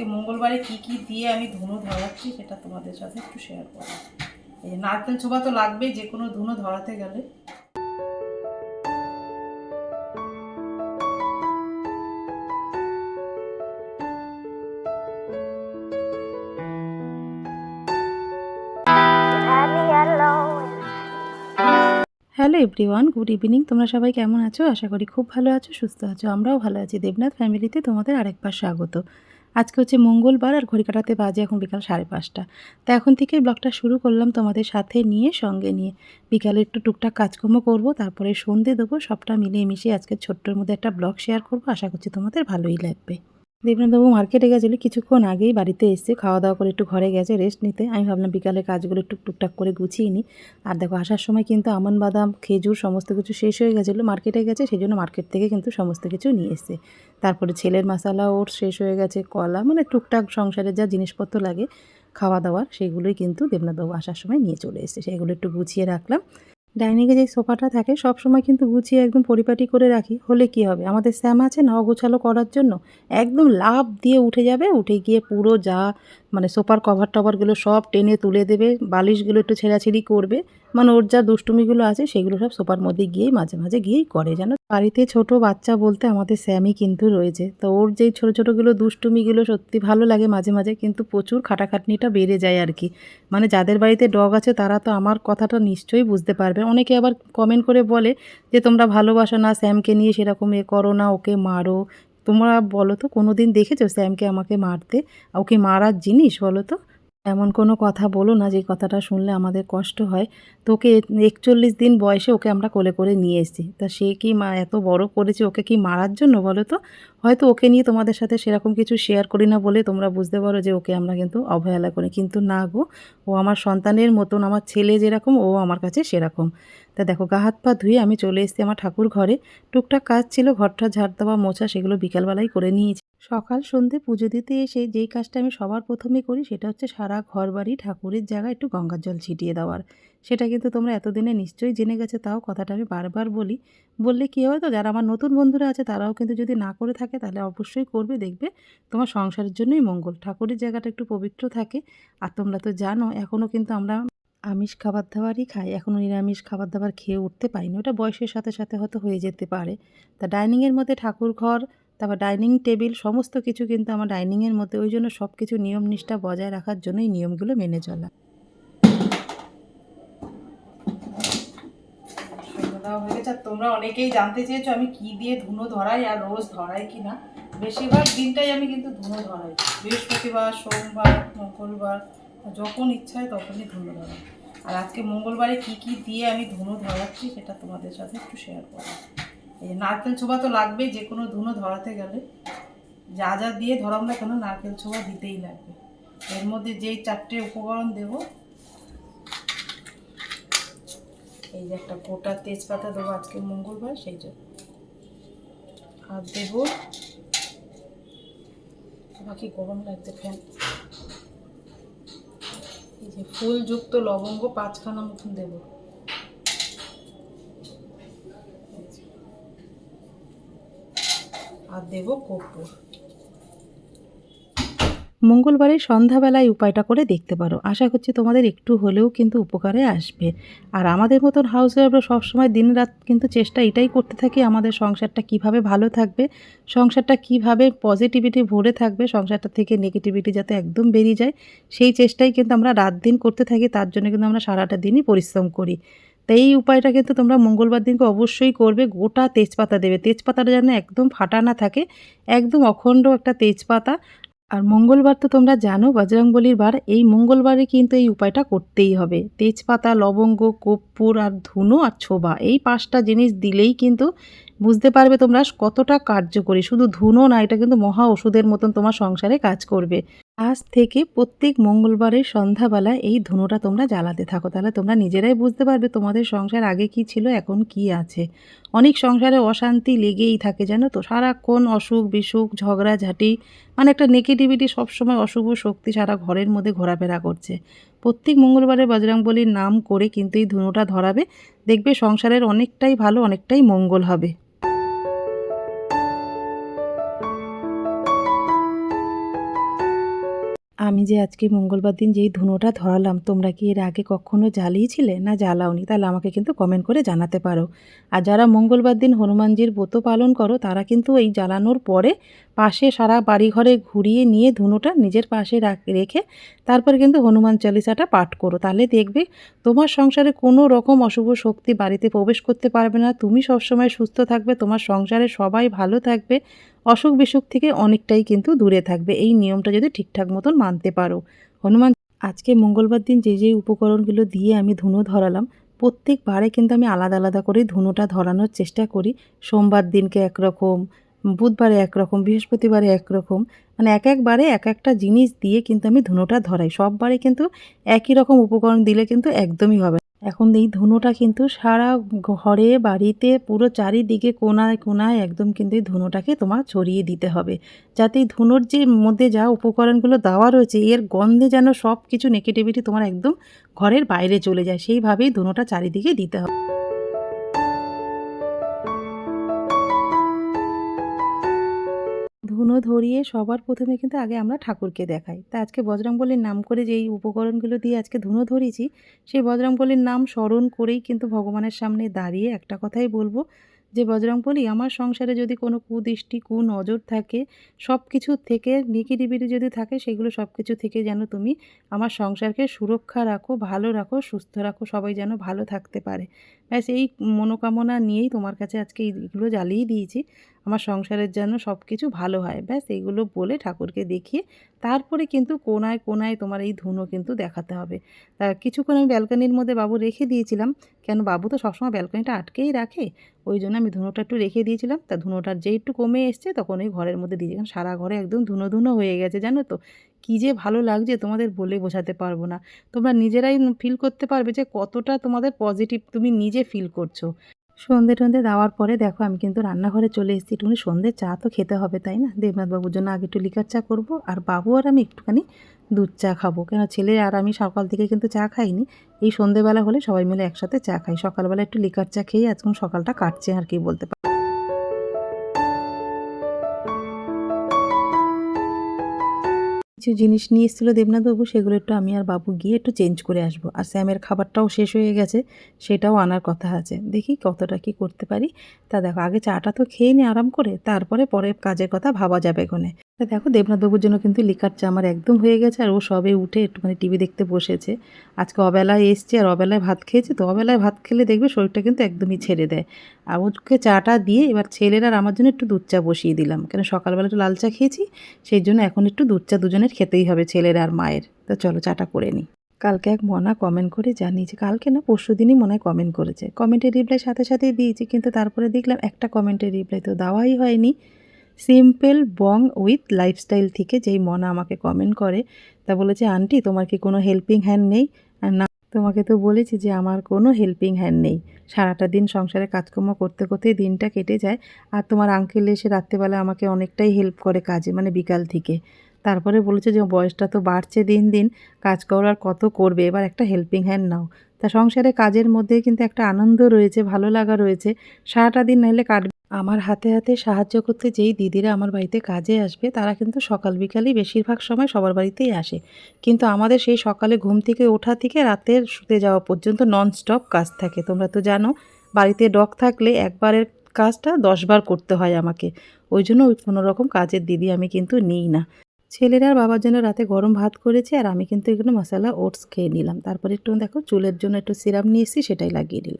আজকে মঙ্গলবারে কি কি দিয়ে আমি ধুনো ধরাচ্ছি সেটা তোমাদের সাথে একটু শেয়ার করব। এই নারকেল ছোবা তো লাগবেই, যে কোনো ধুনো ধরাতে গেলে। হ্যালো এভরিওয়ান গুড ইভিনিং তোমরা সবাই কেমন আছো? আশা করি খুব ভালো আছো, সুস্থ আছো, আমরাও ভালো আছি। দেবনাথ ফ্যামিলিতে তোমাদের আরেকবার স্বাগত। আজকে হচ্ছে মঙ্গলবার আর ঘড়ি কাটাতে বাজে এখন বিকাল সাড়ে পাঁচটা। তা এখন থেকে ব্লগটা শুরু করলাম তোমাদের সাথে নিয়ে, সঙ্গে নিয়ে। বিকালে একটু টুকটাক কাজকর্ম করব, তারপরে সন্ধে দেবো, সবটা মিলিয়ে মিশিয়ে আজকে ছোট্টর মধ্যে একটা ব্লগ শেয়ার করব। আশা করছি তোমাদের ভালোই লাগবে। দেবনাথবাবু মার্কেটে গেছিল, কিছুক্ষণ আগেই বাড়িতে এসে খাওয়া দাওয়া করে একটু ঘরে গেছে রেস্ট নিতে। আমি ভাবলাম বিকালে কাজগুলো একটু টুকটাক করে গুছিয়ে নিই। আর দেখো, আসার সময় কিন্তু আমন বাদাম, খেজুর সমস্ত কিছু শেষ হয়ে গেছিল, মার্কেটে গেছে সেই জন্য মার্কেট থেকে কিন্তু সমস্ত কিছু নিয়ে এসছে তারপরে ছেলের মশালা ওর শেষ হয়ে গেছে, কলা মানে টুকটাক সংসারে যা জিনিসপত্র লাগে খাওয়া দাওয়ার সেগুলোই কিন্তু দেবনাথবাবু আসার সময় নিয়ে চলে এসেছে। সেগুলো একটু গুছিয়ে রাখলাম। ডাইনিংয়ে যে সোফাটা থাকে, সব সময় কিন্তু গুছিয়ে একদম পরিপাটি করে রাখি। হলে কি হবে? আমাদের স্যাম আছে না অগোছালো করার জন্য? একদম লাভ দিয়ে উঠে যাবে, উঠে গিয়ে পুরো যা মানে সোফার কভার টভারগুলো সব টেনে তুলে দেবে, বালিশগুলো একটু ছেঁড়াছিঁড়ি করবে মানে ওর যা দুষ্টুমিগুলো আছে সেগুলো সব সোফার মধ্যে গিয়েই মাঝে মাঝে গিয়েই করে যেন বাড়িতে ছোট বাচ্চা বলতে আমাদের স্যামই কিন্তু রয়েছে, তো ওর যেই ছোটো ছোটোগুলো দুষ্টুমিগুলো সত্যি ভালো লাগে মাঝে মাঝে, কিন্তু প্রচুর খাটাখাটনিটা বেড়ে যায় আর কি। মানে যাদের বাড়িতে ডগ আছে তারা তো আমার কথাটা নিশ্চয়ই বুঝতে পারবে। অনেকে আবার কমেন্ট করে বলে যে তোমরা ভালোবাসো না, স্যামকে নিয়ে সেরকম এ করো না, ওকে মারো তোমরা বলো তো কোনো দিন দেখেছ স্যামকে আমাকে মারতে? ওকে মারার জিনিস বলো তো? এমন কোনো কথা বলো না যে কথাটা শুনলে আমাদের কষ্ট হয়। তোকে একচল্লিশ দিন বয়সে ওকে আমরা কোলে করে নিয়ে এসেছি। তা সে কি মা, এত বড় করেছে ওকে কি মারার জন্য বলো তো? হয়তো ওকে নিয়ে তোমাদের সাথে সেরকম কিছু শেয়ার করি না বলে তোমরা বুঝতে পারো যে ওকে আমরা কিন্তু অবহেলা করি। কিন্তু না গো, ও আমার সন্তানের মতন, আমার ছেলে যেরকম, ও আমার কাছে সেরকম। তা দেখো, গা হাত পা ধুয়ে আমি চলে এসেছি আমার ঠাকুর ঘরে। টুকটাক কাজ ছিল, ঘরটা ঝাড় দেওয়া, মোছা সেগুলো বিকালবেলায় করে নিয়েছি। সকাল সন্ধে পুজো দিতে এসে যেই কাজটা আমি সবার প্রথমে করি, সেটা হচ্ছে সারা ঘর বাড়ি ঠাকুরের জায়গায় একটু গঙ্গার জল ছিটিয়ে দেওয়ার। সেটা কিন্তু তোমরা এতদিনে নিশ্চয়ই জেনে গেছে, তাও কথাটা আমি বারবার বলি। বললে কী হয় তো, যারা আমার নতুন বন্ধুরা আছে, তারাও কিন্তু যদি না করে থাকে, তাহলে অবশ্যই করবে। দেখবে তোমার সংসারের জন্যই মঙ্গল। ঠাকুরের জায়গাটা একটু পবিত্র থাকে। আর তোমরা তো জানো এখনও কিন্তু আমরা আমিষ খাবার দাবারই খাই। এখনও নিরামিষ খাবার দাবার খেয়ে উঠতে পারিনি। ওটা বয়সের সাথে সাথে হয়তো হয়ে যেতে পারে। তা ডাইনিংয়ের মধ্যে ঠাকুর ঘর, তারপর ডাইনিং টেবিল, সমস্ত কিছু কিন্তু আমার ডাইনিংয়ের মধ্যে। ওই জন্য সব কিছু নিয়ম নিষ্ঠা বজায় রাখার জন্যই নিয়মগুলো মেনে চলা। তোমরা অনেকেই জানতে চেয়েছো আমি কি দিয়ে ধুনো ধরাই আর রোজ ধরাই কি না। বেশিরভাগ দিনটাই আমি কিন্তু ধুনো ধরাই। বৃহস্পতিবার, সোমবার, মঙ্গলবার যখন ইচ্ছা হয় তখনই ধুনো ধরাই আর আজকে মঙ্গলবারে কি কি দিয়ে আমি ধুনো ধরাচ্ছি সেটা তোমাদের সাথে একটু শেয়ার করব। এই নারকেল ছোবা তো লাগবেই, যে কোনো ধুনো ধরাতে গেলে। যা যা দিয়ে ধরাম না কেন, নারকেল ছোবা দিতেই লাগবে। এর মধ্যে যেই চারটে উপকরণ দেব, এই যে একটা গোটা তেজপাতা দেবো আজকে মঙ্গলবার, সেই জন্য আর দেব, বাকি গরম লাগছে ফ্যান ফুলযুক্ত লবঙ্গ পাঁচখানা মতন দেবো। আর দেব কর্পূর। মঙ্গলবারের সন্ধ্যাবেলায় উপায়টা করে দেখতে পারো। আশা করছি তোমাদের একটু হলেও কিন্তু উপকারে আসবে। আর আমাদের মতন হাউস ওয়াইফরা সবসময় দিন রাত কিন্তু চেষ্টা এটাই করতে থাকি, আমাদের সংসারটা কীভাবে ভালো থাকবে, সংসারটা কীভাবে পজিটিভিটি ভরে থাকবে, সংসারটা থেকে নেগেটিভিটি যাতে একদম বেরিয়ে যায়, সেই চেষ্টাই কিন্তু আমরা রাত দিন করতে থাকি, তার জন্য কিন্তু আমরা সারাটা দিনই পরিশ্রম করি। তো এই উপায়টা কিন্তু তোমরা মঙ্গলবার দিনকে অবশ্যই করবে, গোটা তেজপাতা দেবে। তেজপাতাটা যেন একদম ফাটা না থাকে, একদম অখণ্ড একটা তেজপাতা আর মঙ্গলবার তো তোমরা জানো, বজরংবলির বার এই মঙ্গলবারে কিন্তু এই উপায়টা করতেই হবে। তেজপাতা, লবঙ্গ, কর্পূর আর ধুনো আর ছোবা, এই পাঁচটা জিনিস দিলেই কিন্তু বুঝতে পারবে তোমরা কতটা কার্যকরী। শুধু ধুনো না, এটা কিন্তু মহা ওষুধের মতন তোমার সংসারে কাজ করবে। আজ থেকে প্রত্যেক মঙ্গলবারের সন্ধ্যাবেলায় এই ধুনোটা তোমরা জ্বালাতে থাকো। তাহলে তোমরা নিজেরাই বুঝতে পারবে তোমাদের সংসার আগে কি ছিল, এখন কি আছে। অনেক সংসারে অশান্তি লেগেই থাকে, জানো তো? সারাক্ষণ অসুখ, বিসুখ, ঝগড়াঝাটি মানে একটা নেগেটিভিটি সবসময় অশুভ শক্তি সারা ঘরের মধ্যে ঘোরাফেরা করছে। প্রত্যেক মঙ্গলবারে বজরংবলীর নাম করে কিন্তু এই ধুনোটা ধরাবে। দেখবে সংসারের অনেকটাই ভালো, অনেকটাই মঙ্গল হবে। আমি যে আজকে মঙ্গলবার দিন যেই ধুনোটা ধরালাম, তোমরা কি এর আগে কখনো জ্বালিয়েছিলে? না, জ্বালাওনি। তাহলে আমাকে কিন্তু কমেন্ট করে জানাতে পারো। আর যারা মঙ্গলবার দিন হনুমানজির ব্রত পালন করো, তারা কিন্তু এই জ্বালানোর পরে পাশে সারা বাড়িঘরে ঘুরিয়ে নিয়ে ধুনোটা নিজের পাশে রাখ- তারপরে কিন্তু হনুমান চালিসাটা পাঠ করো। তাহলে দেখবে তোমার সংসারে কোনো রকম অশুভ শক্তি বাড়িতে প্রবেশ করতে পারবে না। তুমি সবসময় সুস্থ থাকবে, তোমার সংসারে সবাই ভালো থাকবে। অসুখ বিসুখ থেকে অনেকটাই কিন্তু দূরে থাকবে। এই নিয়মটা যদি ঠিকঠাক মতন মানতে পারো। হনুমান, আজকে মঙ্গলবার দিন যে যে উপকরণগুলো দিয়ে আমি ধুনো ধরালাম, প্রত্যেকবারে কিন্তু আমি আলাদা আলাদা করে ধুনোটা ধরানোর চেষ্টা করি। সোমবার দিনকে একরকম, বুধবারে একরকম, বৃহস্পতিবারে একরকম মানে এক একবারে এক একটা জিনিস দিয়ে কিন্তু আমি ধুনোটা ধরাই। সববারে কিন্তু একই রকম উপকরণ দিলে কিন্তু একদমই হবে। এখন এই ধুনোটা কিন্তু সারা ঘরে, বাড়িতে পুরো চারিদিকে কোনায় কোনায় একদম কিন্তু এই ধুনোটাকে তোমার ছড়িয়ে দিতে হবে। যাতে এই ধুনোর যে মধ্যে যা উপকরণগুলো দেওয়া রয়েছে, এর গন্ধে যেন সব কিছু নেগেটিভিটি তোমার একদম ঘরের বাইরে চলে যায়। সেইভাবেই ধুনোটা চারিদিকে দিতে হবে। ধুনো ধরিয়ে সবার প্রথমে কিন্তু আগে আমরা ঠাকুরকে দেখাই। তা আজকে বজরংবলীর নাম করে যেই উপকরণগুলো দিয়ে আজকে ধুনো ধরিয়েছি, সেই বজরংবলীর নাম স্মরণ করেই কিন্তু ভগবানের সামনে দাঁড়িয়ে একটা কথাই বলব যে, বজরংবলী, আমার সংসারে যদি কোনো কুদৃষ্টি কু নজর থাকে সব কিছু থেকে নেগেটিভিটি যদি থাকে, সেগুলো সব কিছু থেকে যেন তুমি আমার সংসারকে সুরক্ষা রাখো, ভালো রাখো, সুস্থ রাখো, সবাই যেন ভালো থাকতে পারে। ব্যাস, এই মনোকামনা নিয়েই তোমার কাছে আজকে এইগুলো জ্বালিয়ে দিয়েছি। আমার সংসারের যেন সব কিছু ভালো হয়। ব্যাস এইগুলো বলে ঠাকুরকে দেখিয়ে তারপরে কিন্তু কোনায় কোনায় তোমার এই ধুনো কিন্তু দেখাতে হবে। তা কিছুক্ষণ আমি ব্যালকানির মধ্যে বাবু রেখে দিয়েছিলাম। কেন বাবু তো সবসময় ব্যালকানিটা আটকেই রাখে। ওই জন্য আমি ধুনোটা একটু রেখে দিয়েছিলাম। তা ধুনোটার যে একটু কমে এসছে, তখন ওই ঘরের মধ্যে দিয়ে কারণ সারা ঘরে একদম ধুনো ধুনো হয়ে গেছে, জানো তো? কী যে ভালো লাগছে তোমাদের বলে বোঝাতে পারব না। তোমরা নিজেরাই ফিল করতে পারবে যে কতটা তোমাদের পজিটিভ তুমি নিজে ফিল করছ। সন্ধে টন্ধে দেওয়ার পরে দেখো আমি কিন্তু রান্নাঘরে চলে এসেছি। একটুখানি সন্ধ্যে চা তো খেতে হবে, তাই না? দেবনাথ বাবুর জন্য আগে একটু লিকার চা করব, আর বাবু আর আমি একটুখানি দুধ চা খাব। কেন ছেলে আর আমি সকাল থেকে কিন্তু চা খাইনি। এই সন্ধেবেলা হলে সবাই মিলে একসাথে চা খাই। সকালবেলা একটু লিকার চা খেয়ে আজকে সকালটা কাটছে আর কি বলতে পারি। কিছু জিনিস নিয়ে এসেছিল দেবনাথবাবু, সেগুলো একটু আমি আর বাবু গিয়ে একটু চেঞ্জ করে আসব। আর স্যামের খাবারটাও শেষ হয়ে গেছে, সেটাও আনার কথা আছে। দেখি কতটা কি করতে পারি। তা দেখো, আগে চাটা তো খেয়ে নি আরাম করে, তারপরে পরে কাজের কথা ভাবা যাবে এখানে তা দেখো দেবনাথবাবুর জন্য কিন্তু লিকার চা আমার একদম হয়ে গেছে আর ও সবে উঠে একটুখানি টিভি দেখতে বসেছে। আজকে অবেলায় এসছে আর অবেলায় ভাত খেয়েছে, তো অবেলায় ভাত খেলে দেখবে শরীরটা কিন্তু একদমই ছেড়ে দেয়। আর ওকে চাটা দিয়ে এবার ছেলের আর আমার জন্য একটু দুধ চা বসিয়ে দিলাম, কেন সকালবেলা একটু লাল চা খেয়েছি, সেই জন্য এখন একটু দুধ চা দুজনের খেতেই হবে ছেলের আর মায়ের। তো চলো চাটা করে নিই। কালকে এক মনা কমেন্ট করে জানিয়েছে, কালকে না পরশু দিনই মনে হয় কমেন্ট করেছে। কমেন্টের রিপ্লাই সাথে সাথেই দিয়েছি, কিন্তু তারপরে দেখলাম একটা কমেন্টের রিপ্লাই তো দেওয়াই হয়নি। সিম্পল বং উইথ লাইফস্টাইল থেকে যেই মনা আমাকে কমেন্ট করে, তা বলেছে, আন্টি, তোমার কি কোনো হেল্পিং হ্যান্ড নেই? আর না, তোমাকে তো বলেছি যে আমার কোনো হেল্পিং হ্যান্ড নেই। সারাটা দিন সংসারে কাজকর্ম করতে করতেই দিনটা কেটে যায়, আর তোমার আঙ্কেল এসে রাত্রেবেলা আমাকে অনেকটাই হেল্প করে কাজে মানে বিকাল থেকে। তারপরে বলেছে যে, বয়সটা তো বাড়ছে দিন দিন, কাজ করার কত করবে? এবার একটা হেল্পিং হ্যান্ড নাও। তা সংসারে কাজের মধ্যে কিন্তু একটা আনন্দ রয়েছে, ভালো লাগা রয়েছে। সারাটা দিন নাহলে কাটবে আমার হাতে হাতে সাহায্য করতে যেই দিদিরা আমার বাড়িতে কাজে আসবে, তারা কিন্তু সকাল বিকালই বেশিরভাগ সময় সবার বাড়িতেই আসে। কিন্তু আমাদের সেই সকালে ঘুম থেকে ওঠা থেকে রাতের শুতে যাওয়া পর্যন্ত নন স্টপ কাজ থাকে। তোমরা তো জানো, বাড়িতে ডগ থাকলে একবারের কাজটা দশবার করতে হয় আমাকে। ওই জন্য ওই কোনো রকম কাজের দিদি আমি কিন্তু নিই না। ছেলেরা বাবার জন্য রাতে গরম ভাত করেছে আর আমি কিন্তু এখানে মশলা ওটস খেয়ে নিলাম। তারপরে একটু দেখো, চুলের জন্য একটু সিরাম নিয়ে এসেছি, সেটাই লাগিয়ে নিলাম।